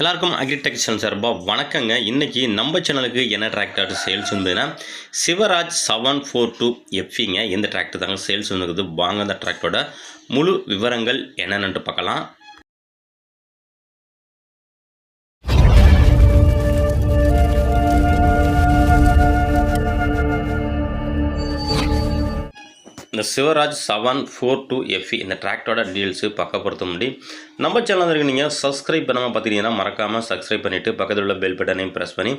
எல்லாருக்கும் agritech channel சார்பாக வணக்கங்க. இன்றைக்கி நம்ம சேனலுக்கு என்ன டிராக்டர் சேல்ஸ் வந்ததுன்னா சிவராஜ் செவன் ஃபோர் டூ எஃப்இங்க இந்த டிராக்டர் தாங்க சேல்ஸ் வந்துருக்குது? வாங்க அந்த டிராக்டரோட முழு விவரங்கள் என்னென்னு பார்க்கலாம். இந்த Swaraj seven four two F E இந்த டிராக்டரோட டீல்ஸு பக்க பொறுத்த முடி நம்ம சேனல் இருக்கு நீங்கள் சப்ஸ்கிரைப் பண்ணாமல் பார்த்தீங்கன்னா மறக்காமல் சப்ஸ்கிரைப் பண்ணிவிட்டு பக்கத்தில் உள்ள பெல் பட்டனையும் ப்ரெஸ் பண்ணி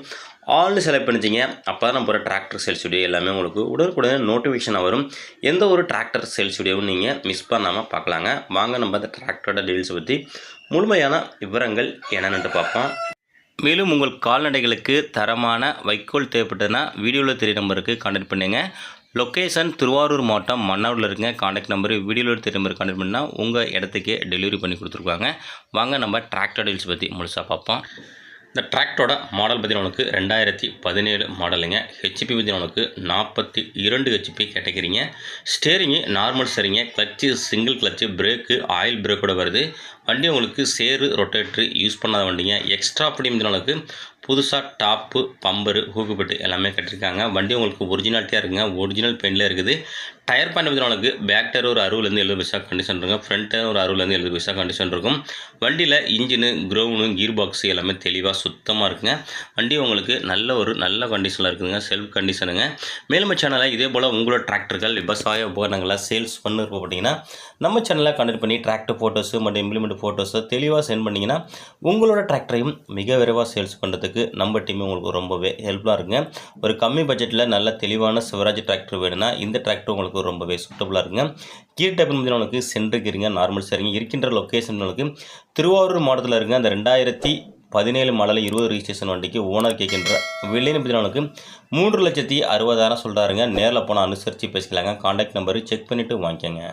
ஆல்னு செலக்ட் பண்ணிச்சிங்க அப்போ தான் நம்ம போகிற டிராக்டர் சேல்ஸ் வீடியோ எல்லாமே உங்களுக்கு உடனுக்குடன் நோட்டிஃபிகேஷன் வரும். எந்த ஒரு டிராக்டர் சேல்ஸ் வீடியோவும் நீங்கள் மிஸ் பண்ணாமல் பார்க்கலாங்க வாங்க நம்ம அந்த டிராக்டரோட டீல்ஸை பற்றி முழுமையான விவரங்கள் என்னென்னு பார்ப்போம். மேலும் உங்கள் கால்நடைகளுக்கு தரமான வைக்கோல் தேவைப்பட்டதுன்னா வீடியோவில் தெரிய நம்பருக்கு கான்டாக்ட் பண்ணுங்கள் லொக்கேஷன் திருவாரூர் மாவட்டம் மன்னாரில் இருக்குங்க. காண்டாக்ட் நம்பரு வீடியோவில் தெரிய நம்பர் கான்டாக்ட் பண்ணால் உங்கள் இடத்துக்கே டெலிவரி பண்ணி கொடுத்துருக்காங்க. வாங்க நம்ம டிராக்டர் டீல்ஸ் பற்றி முழுசாக பார்ப்போம். இந்த டிராக்டரோட மாடல் பற்றி உனக்கு ரெண்டாயிரத்தி பதினேழு மாடலுங்க ஹெச்பி பற்றி உனக்கு நாற்பத்தி இரண்டு ஹெச்பி கேட்டகிறீங்க steering normal ஸ்டேரிங்க clutch single clutch brake oil பிரேக்கோட வருது. வண்டி உங்களுக்கு சேரு ரொட்டேட்ரு யூஸ் பண்ணாத வண்டிங்க. எக்ஸ்ட்ரா படி நம்மளுக்கு புதுசாக டாப்பு பம்பரு ஹூக்குபெட்டு எல்லாமே கட்டியிருக்காங்க வண்டி உங்களுக்கு ஒரிஜினாலிட்டியாக இருக்குங்க. ஒரிஜினல் பெயிண்டில் இருக்குது. டயர் பாயிண்ட் பற்றி உங்களுக்கு பேக் டயர் ஒரு அறுபதுலேருந்து எழுபது பைசா கண்டிஷன் இருக்கும். ஃப்ரண்ட் டயர் ஒரு அறுபதுலேருந்து எழுபது பைசா கண்டிஷன் இருக்கும். வண்டியில் இன்ஜினு க்ரௌனு கீர் பாக்ஸ் எல்லாமே தெளிவாக சுத்தமாக இருக்குங்க. வண்டி உங்களுக்கு நல்ல ஒரு நல்ல கண்டிஷனில் இருக்குதுங்க. செல்ஃப் கண்டிஷனுங்க மேலும் சேனலை இதே போல் உங்களோட டிராக்டர்கள் விவசாய உபகரணங்களை சேல்ஸ் பண்ணு பார்த்தீங்கன்னா நம்ம சேனலை கண்டக்ட் பண்ணி டிராக்டர் ஃபோட்டோஸு மற்றும் இம்ப்ளிமெண்ட் ஃபோட்டோஸை தெளிவாக சென்ட் பண்ணிங்கன்னா உங்களோட டிராக்டரையும் மிக விரைவாக சேல்ஸ் பண்ணுறதுக்கு நம்ம டீம் உங்களுக்கு ரொம்பவே ஹெல்ப்ஃபுல்லாக இருக்குங்க. ஒரு கம்மி பட்ஜெட்டில் நல்ல தெளிவான சிவராஜ் டிராக்டர் வேணும்னா இந்த டிராக்டர் உங்களுக்கு ரொம்பவே சூட்டபுளாக இருக்குங்க. கீர் டைப் உங்களுக்கு சென்றுக்கிறீங்க நார்மல் சரிங்க இருக்கின்ற லொக்கேஷன் உங்களுக்கு திருவாரூர் மாவட்டத்தில் இருங்க அந்த ரெண்டாயிரத்தி பதினேழு மாடல் இருபது ரிஜிஸ்ட்ரேஷன் வண்டிக்கு ஓனர் கேட்கின்ற விலை நிமிடங்களுக்கு மூன்று லட்சத்தி அறுபதாயிரம் சொல்கிறாருங்க நேரில் போனால் அனுசரித்து பேசிக்கலாங்க. காண்டாக்ட் நம்பரு செக் பண்ணிவிட்டு வாங்கிக்கோங்க.